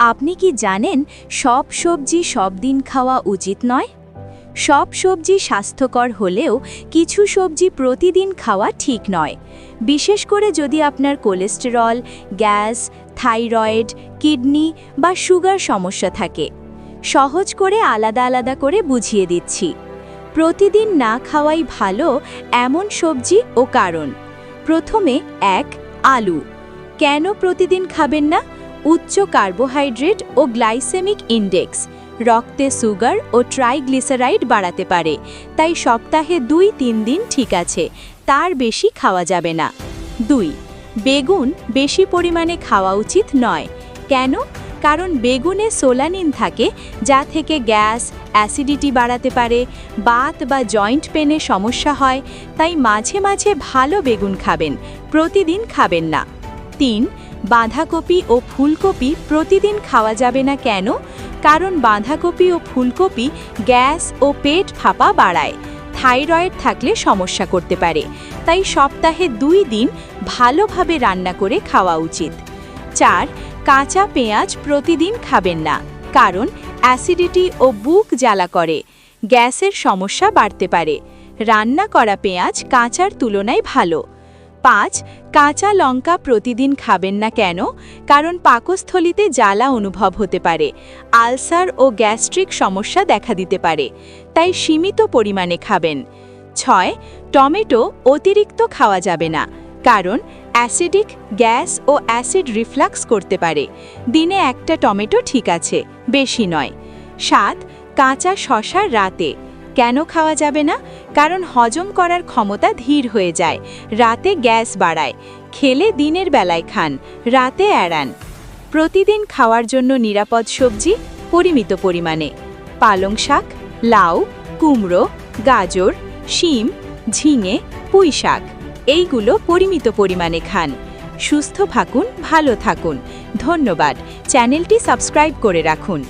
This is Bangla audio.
আপনি কি জানেন সব সবজি সব দিন খাওয়া উচিত নয়? সব সবজি স্বাস্থ্যকর হলেও কিছু সবজি প্রতিদিন খাওয়া ঠিক নয়। বিশেষ করে যদি আপনার কোলেস্টেরল, গ্যাস, থাইরয়েড, কিডনি বা সুগার সমস্যা থাকে। সহজ করে আলাদা আলাদা করে বুঝিয়ে দিচ্ছি। প্রতিদিন না খাওয়াই ভালো এমন সবজি ও কারণ। প্রথমে এক, আলু। কেন প্রতিদিন খাবেন না? উচ্চ কার্বোহাইড্রেট ও গ্লাইসেমিক ইন্ডেক্স। রক্তে সুগার ও ট্রাইগ্লিসারাইড বাড়াতে পারে। তাই সপ্তাহে দুই তিন দিন ঠিক আছে। তার বেশি খাওয়া যাবে না। দুই, বেগুন বেশি পরিমাণে খাওয়া উচিত নয়। কেন? কারণ বেগুনে সোলানিন থাকে, যা থেকে গ্যাস, অ্যাসিডিটি বাড়াতে পারে, বাত বা জয়েন্ট পেনে সমস্যা হয়, তাই মাঝে মাঝে ভালো বেগুন খাবেন, প্রতিদিন খাবেন না। তিন বাঁধাকপি ও ফুলকপি প্রতিদিন খাওয়া যাবে না কেন? কারণ বাঁধাকপি ও ফুলকপি গ্যাস ও পেট ফাঁপা বাড়ায়। থাইরয়েড থাকলে সমস্যা করতে পারে। তাই সপ্তাহে দুই দিন ভালোভাবে রান্না করে খাওয়া উচিত। চার, কাঁচা পেঁয়াজ প্রতিদিন খাবেন না, কারণ অ্যাসিডিটি ও বুক জ্বালা করে। গ্যাসের সমস্যা বাড়তে পারে। রান্না করা পেঁয়াজ কাঁচার তুলনায় ভালো। পাঁচ, কাঁচা লঙ্কা প্রতিদিন খাবেন না কেন? কারণ পাকস্থলিতে জ্বালা অনুভব হতে পারে। আলসার ও গ্যাস্ট্রিক সমস্যা দেখা দিতে পারে। তাই সীমিত পরিমাণে খাবেন। ছয়, টমেটো অতিরিক্ত খাওয়া যাবে না। কারণ অ্যাসিডিক গ্যাস ও অ্যাসিড রিফ্লাক্স করতে পারে। দিনে একটা টমেটো ঠিক আছে, বেশি নয়। সাত, কাঁচা শশা রাতে। কেন খাওয়া যাবে না? কারণ হজম করার ক্ষমতা ধীর হয়ে যায়। রাতে গ্যাস বাড়ায়। খেলে দিনের বেলায় খান, রাতে এড়ান। প্রতিদিন খাওয়ার জন্য নিরাপদ সবজি, পরিমিত পরিমাণে। পালং শাক, লাউ, কুমড়ো, গাজর, শিম, ঝিঙে, পুঁই শাক, এইগুলো পরিমিত পরিমাণে খান। সুস্থ থাকুন, ভালো থাকুন। ধন্যবাদ। চ্যানেলটি সাবস্ক্রাইব করে রাখুন।